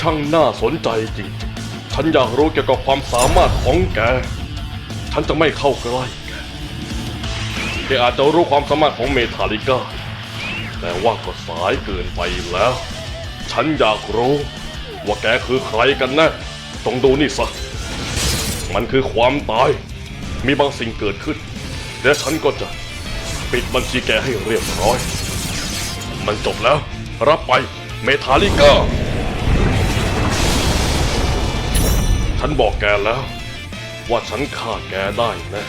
ช่างน่าสนใจจริง ฉันอยากรู้เกี่ยวกับความสามารถของแก ฉันจะไม่เข้าใกล้แกแกอาจจะรู้ความสามารถของเมทาลิกาแต่ว่าก็สายเกินไปแล้ว ฉันอยากรู้ว่าแกคือใครกันแนะต้องดูนี่ซะ มันคือความตาย มีบางสิ่งเกิดขึ้น และฉันก็จะปิดบัญชีแกให้เรียบร้อย มันจบแล้ว รับไปเมทาลิกา ฉันบอกแกแล้ว ว่าฉันฆ่าแกได้นะ